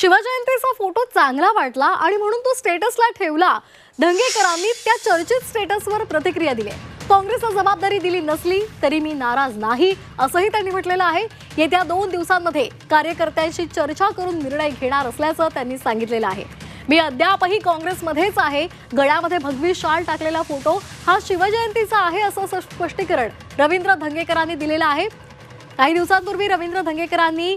शिवजयंतीचा photo चांगला वाटला आणि म्हणून तो स्टेटसला ठेवला. धंगेकरांनी त्या चर्चित स्टेटसवर प्रतिक्रिया दिली. काँग्रेसला जबाबदारी दिली नसली तरी मी नाराज नाही असंही त्यांनी म्हटलेलं आहे. येत्या दोन दिवसांमध्ये कार्यकर्त्यांशी चर्चा करून निर्णय घेणार असल्याचं त्यांनी सांगितलेलं आहे. मी अद्यापही काँग्रेसमध्येच आहे. गळ्यामध्ये भगवी शाल टाकलेला फोटो हा शिवजयंतीचा आहे असं स्पष्टीकरण रवींद्र धंगेकरांनी दिलेलं आहे. काही दिवसांपूर्वी रवींद्र धंगेकरांनी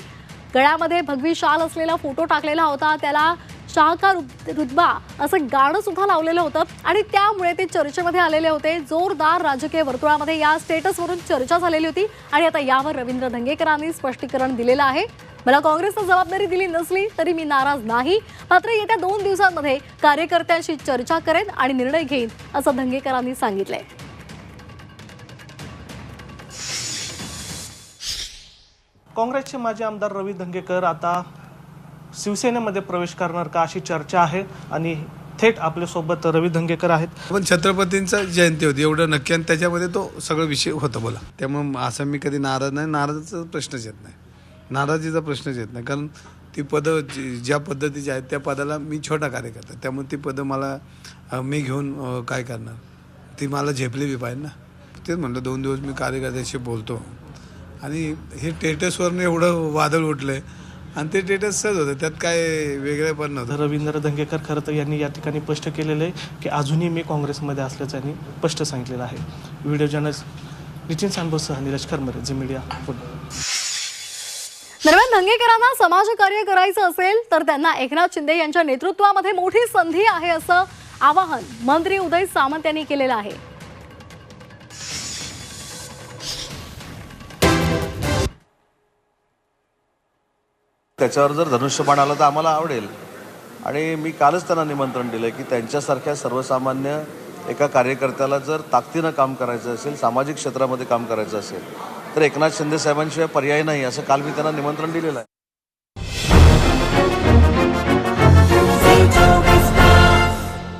गळ्यामध्ये भगवी शाल असलेला फोटो टाकलेला होता. त्याला शाहकार रुतबा असं गाणं सुद्धा लावलेलं होतं. आणि त्यामुळे ते चर्चेमध्ये आलेले होते. जोरदार राजकीय वर्तुळामध्ये या स्टेटसवरून चर्चा झालेली होती. आणि आता यावर रवींद्र धंगेकरांनी स्पष्टीकरण दिलेलं आहे. मला काँग्रेसनं जबाबदारी दिली नसली तरी मी नाराज नाही. मात्र येत्या दोन दिवसांमध्ये कार्यकर्त्यांशी चर्चा करेन आणि निर्णय घेईन असं धंगेकरांनी सांगितलंय. काँग्रेसचे माजी आमदार रवी धंगेकर आता शिवसेनेमध्ये प्रवेश करणार का अशी चर्चा आहे आणि थेट आपल्यासोबत रवी धंगेकर आहेत. पण छत्रपतींचा जयंती होती एवढं नक्की आणि त्याच्यामध्ये तो सगळं विषय होता बोला. त्यामुळे असं मी कधी नाराज नाही नाराजीचा प्रश्नच येत नाही. नाराजीचा प्रश्नच येत नाही. कारण ती पदं ज्या पद्धतीची आहेत त्या पदाला मी छोटा कार्यकर्ता त्यामुळे ती पदं मला मी घेऊन काय करणार? ती मला झेपली बी पाहिजे ना. तेच म्हणलं दोन दिवस मी कार्यकर्त्याशी बोलतो. आणि हे टेटसवरनं एवढं वादळ उठलंय. आणि ते टेटस सहज होतं. त्यात काय वेगळं पण नव्हतं. रवींद्र धंगेकर खरं तर यांनी या ठिकाणी स्पष्ट केलेलं आहे की अजूनही मी काँग्रेसमध्ये असल्याचं यांनी स्पष्ट सांगितलेलं आहे. Video journalist Nitin सांबोसह Nilesh Kharmare Zee media football दरम्यान धंगेकरांना समाजकार्य करायचं असेल तर त्यांना एकनाथ शिंदे यांच्या नेतृत्वामध्ये मोठी संधी आहे असं आवाहन मंत्री उदय सामंत यांनी केलेलं आहे. त्याच्यावर जर धनुष्यबाण आलं तर आम्हाला आवडेल. आणि मी कालच त्यांना निमंत्रण दिलं की त्यांच्यासारख्या सर्वसामान्य एका कार्यकर्त्याला जर ताकदीनं काम करायचं असेल सामाजिक क्षेत्रामध्ये काम करायचं असेल तर एकनाथ शिंदे साहेबांशिवाय पर्याय नाही असं काल मी त्यांना निमंत्रण दिलेलं आहे.